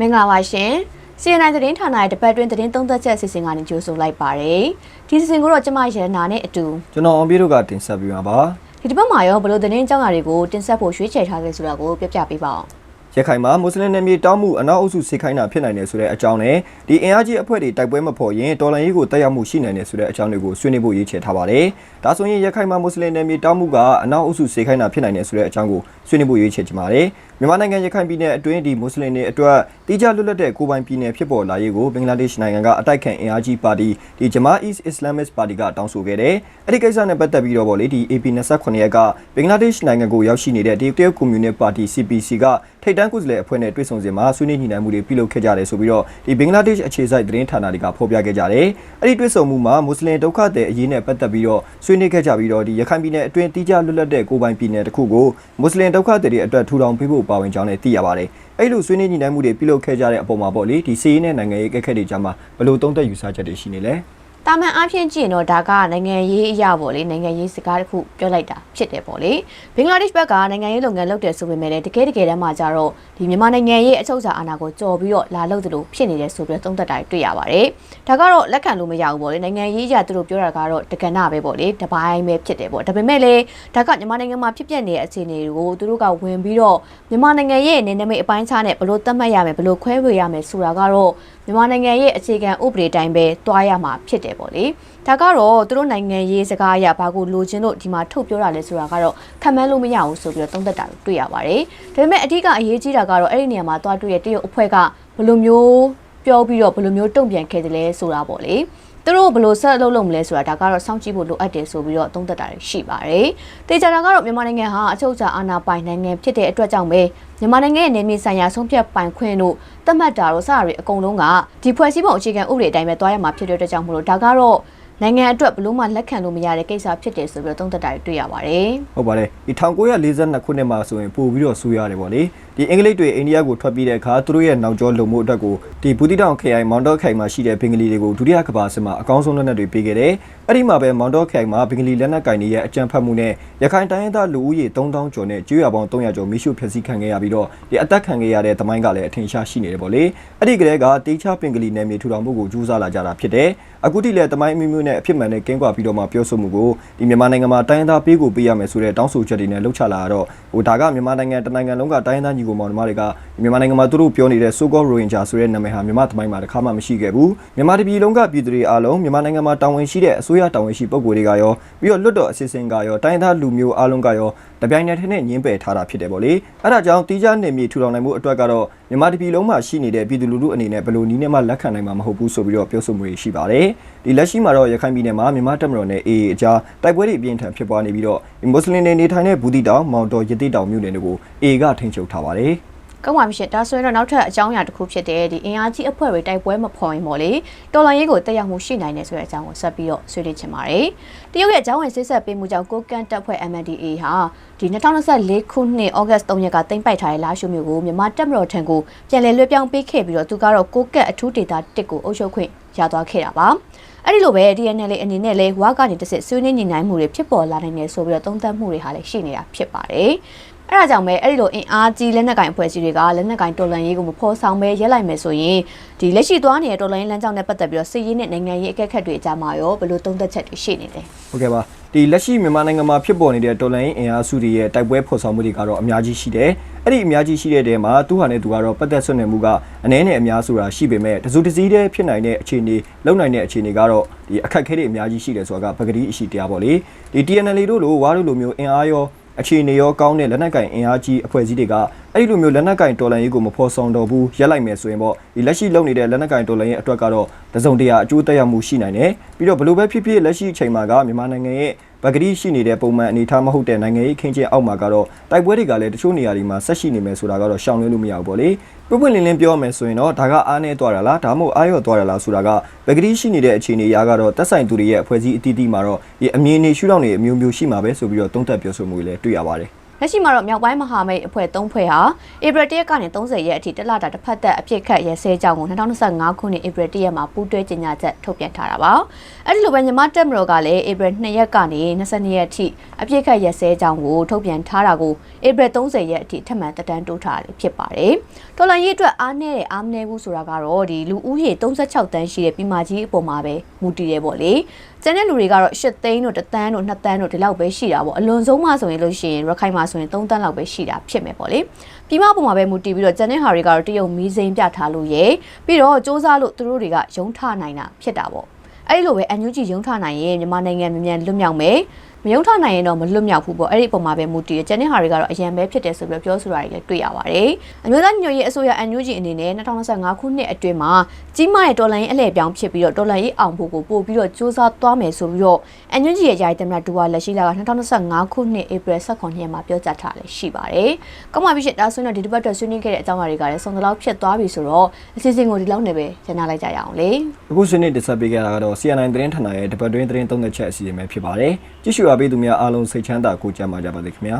မင်္ဂလာပါရှင်။ CNN သတင်းဌာနရဲ့တပတ်တွင်းသတင်းသုံးသပ်ချက်အစီအစဉ်ကနေကြိုဆိုလိုက်ပါရစေ။ဒီအစီအစဉ်ကိုတော့ကျမရတနာနဲ့အတူကျွန်တော်အောင်ပြေတို့ကတင်ဆက်ပေးမှာပါဒီတစ်ပတ်မှာရောဘယ်လိုသတင်းအကြောင်းအရာတွေကိုတင်ဆက်ဖို့ရွေးချယ်ထားလဲဆိုတာကိုပြပြပေးပါအောင် ရခိုင်မှာမွတ်စလင်နယ်မြေတောင်းမှုအနောက်အုပ်စုစိတ်ခိုင်းတာဖြစ်နိုင်တယ်ဆိုတဲ့အကြောင်းနဲ့ဒီအင်အားကြီးအဖွဲ့တွေတိုက်ပွဲမဖော်ရင်တော်လန်ရေးကိုတက်ရောက်မှုရှိနိုင်တယ်ဆိုတဲ့အကြောင်းတွေကိုဆွေးနွေးဖို့ရွေးချယ်ထားပါတယ်ဒါဆိုရင်ရခိုင်မှာမွတ်စလင်နယ်မြေတောင်းမှုကအနောက်အုပ်စုစိတ်ခိုင်းတာဖြစ်နိုင်တယ်ဆိုတဲ့အကြောင်းကိုဆွေးနွေးဖို့ရွေးချယ်ကြပါတယ်မြန်မာနိုင်ငံရခိုင်ပြည်နယ်အတွင်းဒီမွတ်စလင်တွေအတွက်တိကျလွတ်လပ်တဲ့ကိုယ်ပိုင်ပြည်နယ်ဖြစ်ပေါ်လာရေးကိုဘင်္ဂလားဒေ့ရှ်နိုင်ငံကအတိုက်ခံအင်အားကြီးပါတီဒီ Jamaat East Islamist Party ကတောင်းဆိုခဲ့တယ်။အဲ့ဒီကိစ္စနဲ့ပတ်သက်ပြီးတော့ဗောလေဒီ AP 28ရက်ကဘင်္ဂလားဒေ့ရှ်နိုင်ငံကိုရောက်ရှိနေတဲ့ဒီတရုတ်ကွန်မြူနစ်ပါတီ CPC ကထိပ်တန်းကိုယ်စားလှယ်အဖွဲ့နဲ့တွေ့ဆုံစဉ်မှာဆွေးနွေးညှိနှိုင်းမှုတွေပြုလုပ်ခဲ့ကြတယ်ဆိုပြီးတော့ဒီဘင်္ဂလားဒေ့ရှ်အခြေစိုက်သတင်းဌာနတွေကဖော်ပြခဲ့ကြတယ်။အဲ့ဒီတွေ့ဆုံမှုမှာမွတ်စလင်ဒုက္ခသည်အရေးနဲ့ပတ်သက်ပြီးတော့ဆွေးနွေးခဲ့ကြပြီးတော့ဒီရခိုင်ပြည်နယ်အတွင်းတိကျလွတ်လပ်တဲ့ကိုယ်ပိုင်ပြည်နယ်တစ်ခုကိုမွတ်စလင်ဒုက္ခသည်တွေအတွက်ထူထောင်ပေးဖို့ပါဝင်ကြောင်းလည်းသိရပါတယ်။အဲ့လိုဆွေးနွေးညှိနှိုင်းမှုတွေပြုလုပ်ခဲ့ကြတဲ့အပေါ်မှာပေါ့လေဒီစီးရေးနဲ့နိုင်ငံရေးကက်ခက်တွေကြားမှာဘယ်လိုသုံးသပ်ယူဆချက်တွေရှိနေလဲ။။ တာမန်အားဖြင့်ကြည့်ရင်တော့ဒါကနိုင်ငံရေးအရာပေါ့လေနိုင်ငံရေးစကားတစ်ခုပြောလိုက်တာဖြစ်တယ်ပေါ့လေ။ဘင်္ဂလားဒေ့ရှ်ဘက်ကနိုင်ငံရေးလုပ်ငန်းလုပ်တယ်ဆိုပေမဲ့လည်းတကယ်တကယ်တမ်းမှာကြတော့ဒီမြန်မာနိုင်ငံရဲ့အချုပ်အခြာအာဏာကိုကြော်ပြီးတော့လာလုပ်သလိုဖြစ်နေတယ်ဆိုပြီးတော့သုံးသပ်တာတွေ့ရပါတယ်။ဒါကတော့လက်ခံလို့မရဘူးပေါ့လေနိုင်ငံရေးအရာသူတို့ပြောတာကတော့တက္ကနာပဲပေါ့လေတပိုင်းပဲဖြစ်တယ်ပေါ့ဒါပေမဲ့လည်းဒါကမြန်မာနိုင်ငံမှာဖြစ်ပျက်နေတဲ့အခြေအနေတွေကိုသူတို့ကဝင်ပြီးတော့မြန်မာနိုင်ငံရဲ့နေနမိတ်အပိုင်းခြားနဲ့ဘလို့သတ်မှတ်ရမယ်ဘလို့ခွဲဝေရမယ်ဆိုတာကတော့ မြန်မာနိုင်ငံရဲ့အခြေခံဥပဒေတိုင်းပဲတွားရမှာဖြစ်တယ်ပေါ့လေဒါကတော့သူတို့နိုင်ငံရေးစကားအရဘာကိုလိုချင်လို့ဒီမှာထုတ်ပြောတာလဲဆိုတာကတော့ခံမှန်းလို့မရဘူးဆိုပြီးတော့သုံးသပ်တာကိုတွေ့ရပါတယ်ဒါပေမဲ့အဓိကအရေးကြီးတာကတော့အဲ့ဒီနေရာမှာတွားတွေ့ရတရုတ်အဖွဲ့ကဘယ်လိုမျိုးပြောပြီးတော့ဘယ်လိုမျိုးတုံ့ပြန်ခဲ့တယ်လဲဆိုတာပေါ့လေ သူတို့ဘယ်လိုဆက်လုပ်လုပ်မလဲဆိုတာဒါကတော့စောင့်ကြည့်ဖို့လိုအပ်တယ်ဆိုပြီးတော့သုံးသပ်တာရှိပါတယ်။တေချာတာကတော့မြန်မာနိုင်ငံဟာအချုပ်အခြာအာဏာပိုင်နိုင်ငံဖြစ်တဲ့အတွက်ကြောင့်ပဲမြန်မာနိုင်ငံရဲ့နေမြေဆိုင်ရာဆုံးဖြတ်ပိုင်ခွင့်တို့သတ်မှတ်တာတို့စတာတွေအကုန်လုံးကဒီဖွဲ့စည်းပုံအခြေခံဥပဒေအတိုင်းပဲသွားရမှာဖြစ်တဲ့အတွက်ကြောင့်မလို့ဒါကတော့ နိုင်ငံအတွက်ဘလို့မှလက်ခံလို့မရတဲ့ကိစ္စဖြစ်တယ်ဆိုပြီးတော့သုံးသပ်တာတွေတွေ့ရပါတယ်။ဟုတ်ပါတယ်ဒီ1942ခုနှစ်မှာဆိုရင်ပို့ပြီးတော့ဆူရတယ်ဗောလေဒီအင်္ဂလိပ်တွေအိန္ဒိယကိုထွက်ပြေးတဲ့အခါသူတို့ရဲ့နောက်ကျောလုံမှုအတွက်ကိုဒီဘူတိတောင်ခရိုင်မောင်တော့ခရိုင်မှာရှိတဲ့ဘင်္ဂလီတွေကိုဒုတိယကမ္ဘာစစ်မှာအကောင်းဆုံးလက်နက်တွေပေးခဲ့တယ်အဲ့ဒီမှာပဲမောင်တော့ခရိုင်မှာဘင်္ဂလီလက်နက်ကင်တွေရဲ့အကြမ်းဖက်မှုနဲ့ရခိုင်တိုင်းရင်းသားလူဦးရေ3000ကျော်နဲ့ကျွေးရပေါင်း300ကျော်မိရှုဖျက်ဆီးခံခဲ့ရပြီးတော့ဒီအသက်ခံခဲ့ရတဲ့သမိုင်းကလည်းအထင်ရှားရှိနေတယ်ဗောလေအဲ့ဒီကလေးကတေချာပင်ဂလီနယ်မြေထူထောင်မှုကိုကြိုးစားလာကြတာဖြစ်တယ်အခုထိလည်းသမိုင်းအမျိုးမျိုးနဲ့အဖြစ်မှန်နဲ့ကင်းကွာပြီးတော့မှပြောဆိုမှုကိုဒီမြန်မာနိုင်ငံမှာတိုင်းရင်းသားပေးကိုပေးရမယ်ဆိုတဲ့တောင်းဆိုချက်တွေနဲ့လှုပ်ချလာတော့ဟိုဒါကမြန်မာနိုင်ငံတနိုင်ငံလုံးကတိုင်းရင်းသားညီကိုမောင်နှမတွေကမြန်မာနိုင်ငံမှာသူတို့ပြောနေတဲ့ so called Rohingya ဆိုတဲ့နာမည်ဟာမြန်မာသမိုင်းမှာတစ်ခါမှမရှိခဲ့ဘူးမြန်မာတပြည်လုံးကပြည်သူတွေအားလုံးမြန်မာနိုင်ငံမှာတာဝန်ရှိတဲ့အစိုးရတာဝန်ရှိပုဂ္ဂိုလ်တွေကရောပြီးတော့လွတ်တော်အစီအစဉ်ကရောတိုင်းရင်းသားလူမျိုးအားလုံးကရောတပြိုင်နက်တည်းနဲ့ညှင်းပယ်ထားတာဖြစ်တယ်ဗောလေအဲဒါကြောင့်တီးခြားနေမြေထူထောင်နိုင်မှုအတွက်ကတော့မြန်မာတပြည်လုံးမှာရှိနေတဲ့ပြည်သူလူထုအနေနဲ့ဘယ်လိုနည်းနဲ့မှလက်ခံနိုင်မှာမဟုတ်ဘူးဆိုပြီးတော့ပြောဆိုမှုတွေရှိပါတယ်ဒီလက်ရှိမှာတော့ရခိုင်ပြည်နယ်မှာမြန်မာတပ်မတော်နဲ့ AA အကြားတိုက်ပွဲတွေအပြင်းထန်ဖြစ်ပွားနေပြီးတော့မွတ်စလင်တွေနေထိုင်တဲ့ဘူးတီတောင်မောင်တော်ရတိတောင်မြို့နယ်တွေကို AA ကထိန်းချုပ်ထားပါတယ် ကောင်းပါပြီရှင်ဒါဆိုရင်တော့နောက်ထပ်အကြောင်းအရာတစ်ခုဖြစ်တဲ့ဒီအင်အားကြီးအဖွဲ့တွေတိုက်ပွဲမဖော်ရင်ပေါ့လေတော်လိုင်းရေးကိုတက်ရောက်မှုရှိနိုင်တယ်ဆိုတဲ့အကြောင်းကိုဆက်ပြီးတော့ဆွေးနွေးချင်ပါတယ်တရုတ်ရဲ့အကြောင်းဝင်စစ်ဆက်ပေးမှုကြောင့်ကိုကန်တပ်ဖွဲ့ MNDA ဟာဒီ2024ခုနှစ်ဩဂတ်3ရက်ကတင်ပိုက်ထားတဲ့လာရှုမျိုးကိုမြန်မာတပ်မတော်ထံကိုပြန်လည်လွှဲပြောင်းပေးခဲ့ပြီးတော့သူကတော့ကိုကတ်အထူးဒေတာ1ကိုအုပ်ချုပ်ခွင့်ရသွားခဲ့တာပါအဲ့ဒီလိုပဲ DNL အနေနဲ့လဲဝါကနေတစ်စစ်ဆွေးနွေးညှိနှိုင်းမှုတွေဖြစ်ပေါ်လာနိုင်တယ်ဆိုပြီးတော့သုံးသပ်မှုတွေဟာလည်းရှိနေတာဖြစ်ပါတယ်။ အဲ့ဒါကြောင့်ပဲအဲ့ဒီလိုအင်အားကြီးလက်နက်ကင်အဖွဲ့အစည်းတွေကလက်နက်ကင်တော်လှန်ရေးကိုမဖော်ဆောင်ပဲရက်လိုက်မယ်ဆိုရင်ဒီလက်ရှိသွားနေတဲ့တော်လှန်ရေးလမ်းကြောင်းနဲ့ပတ်သက်ပြီးတော့စစ်ရေးနဲ့နိုင်ငံရေးအကဲခတ်တွေအကြမှာရောဘယ်လိုသုံးသပ်ချက်တွေရှိနေလဲဟုတ်ကဲ့ပါဒီလက်ရှိမြန်မာနိုင်ငံမှာဖြစ်ပေါ်နေတဲ့တော်လိုင်းအင်အားစုတွေရဲ့တိုက်ပွဲဖော်ဆောင်မှုတွေကတော့အများကြီးရှိတယ်အဲ့ဒီအများကြီးရှိတဲ့တဲမှာသူဟာနဲ့သူကတော့ပတ်သက်ဆွနေမှုကအနည်းနဲ့အများဆိုတာရှိပေမဲ့တစုတစည်းတည်းဖြစ်နိုင်တဲ့အခြေအနေလုံနိုင်တဲ့အခြေအနေကတော့ဒီအခက်အခဲတွေအများကြီးရှိတယ်ဆိုတာကပကတိအရှိတရားပေါ့လေဒီ TNL တို့လိုဝါတို့လိုမျိုးအင်အားရော အခြေအနေရောကောင်းတဲ့လက်နက်ကင်အင်အားကြီးအဖွဲ့အစည်းတွေကအဲ့ဒီလိုမျိုးလက်နက်ကင်တော်လှန်ရေးကိုမဖော်ဆောင်တော့ဘူးရက်လိုက်မယ်ဆိုရင်ပေါ့ဒီလက်ရှိလုပ်နေတဲ့လက်နက်ကင်တော်လှန်ရေးအတွက်ကတော့တစုံတရာအကျိုးသက်ရောက်မှုရှိနိုင်တယ်ပြီးတော့ဘလို့ပဲဖြစ်ဖြစ်လက်ရှိအချိန်မှာကမြန်မာနိုင်ငံရဲ့ ဗကတိရှိနေတဲ့ပုံမှန်အနေအထားမဟုတ်တဲ့နိုင်ငံရေးခင်းချင်းအောက်မှာကတော့တိုက်ပွဲတွေကလည်းတချို့နေရာတွေမှာဆက်ရှိနေမယ်ဆိုတာကတော့ရှောင်လွှဲလို့မရဘူးပေါ့လေပွပွင့်လင်းလင်းပြောရမယ်ဆိုရင်တော့ဒါကအားနေသွားတာလားဒါမှမဟုတ်အားရော့သွားတာလားဆိုတာကဗကတိရှိနေတဲ့အခြေအနေအရကတော့တက်ဆိုင်သူတွေရဲ့အဖွဲ့အစည်းအသီးသီးမှာတော့ဒီအမြင်တွေရှုထောင့်တွေအမျိုးမျိုးရှိမှာပဲဆိုပြီးတော့သုံးသပ်ပြောဆိုမှုတွေလည်းတွေ့ရပါတယ် လက်ရှိမှာတော့မြောက်ပိုင်းမဟာမိတ်အဖွဲ့၃ဖွဲ့ဟာဧပြီ၁ရက်ကနေ30ရက်အထိတစ်လတာတစ်ဖက်သက်အပြစ်ခတ်ရဲစဲကြောင်းကို2025ခုနှစ်ဧပြီ၁ရက်မှာပူးတွဲကြေညာချက်ထုတ်ပြန်ထားတာပါ။အဲဒီလိုပဲမြန်မာတက်မတော်ကလည်းဧပြီ2ရက်ကနေ22ရက်အထိအပြစ်ခတ်ရဲစဲကြောင်းကိုထုတ်ပြန်ထားတာကိုဧပြီ30ရက်အထိထပ်မံတက်တန်းတိုးထားတာဖြစ်ပါတယ်။တော်လန်ရေးအတွက်အားနည်းတဲ့အားမနည်းဘူးဆိုတာကတော့ဒီလူဦးရေ36တန်းရှိတဲ့ပြည်မကြီးအပေါ်မှာပဲမူတည်ရဲပေါ့လေ။ကျန်တဲ့လူတွေကတော့8သိန်းတို့1တန်းတို့2တန်းတို့ဒီလောက်ပဲရှိတာပေါ့။အလွန်ဆုံးမှဆိုရင်လို့ရှိရင်ရခိုင်မှာဆိုရင်3တန်းလောက်ပဲရှိတာဖြစ်မယ်ပေါ့လေ။ပြည်မပေါ်မှာပဲမူတည်ပြီးတော့ကျန်တဲ့ဟာတွေကတော့တရုတ်မီးစိမ်းပြထားလို့ရေပြီးတော့စ조사လို့သူတို့တွေကယုံထနိုင်တာဖြစ်တာပေါ့။အဲ့ဒီလိုပဲအန်ယူဂျီယုံထနိုင်ရင်မြန်မာနိုင်ငံမြန်မြန်လွတ်မြောက်မယ် မယုံထနိုင်ရင်တော့မလွတ်မြောက်ဘူးပေါ့အဲ့ဒီပုံမှာပဲမူတည်ရကျန်တဲ့ဟာတွေကတော့အရန်ပဲဖြစ်တယ်ဆိုပြီးပြောဆိုတာတွေလည်းတွေ့ရပါတယ်အမျိုးသားညွှန်ရေးအစိုးရအန်ယူဂျီအနေနဲ့2025ခုနှစ်အတွင်းမှာကြီးမားတဲ့တော်လှန်ရေးအလှည့်ပြောင်းဖြစ်ပြီးတော့တော်လှန်ရေးအောင်ဖို့ကိုပို့ပြီးတော့စူးစမ်းသွားမယ်ဆိုပြီးတော့အန်ယူဂျီရဲ့ယာယီသမ္မတဒူဝါလက်ရှိလာက2025ခုနှစ်ဧပြီ18ရက်မှာပြောကြားထားလည်းရှိပါတယ်ကောင်းပါပြီရှင့်ဒါဆိုရင်တော့ဒီတစ်ပတ်အတွက်ဆွေးနွေးခဲ့တဲ့အကြောင်းအရာတွေကလည်းစုံတလောက်ဖြစ်သွားပြီဆိုတော့အစီအစဉ်ကိုဒီလောက်နဲ့ပဲကျန်နာလိုက်ကြရအောင်လေအခုဆွေးနွေးတင်ဆက်ပေးခဲ့တာကတော့ CNN သတင်းဌာနရဲ့တပတ်တွင်းသတင်းသုံးသက်ချက်အစီအစဉ်ပဲဖြစ်ပါတယ်ကြည့်ရှုအားပေးသူများအားလုံးစိတ်ချမ်းသာကိုကြမ်းပါကြပါစေခင်ဗျာ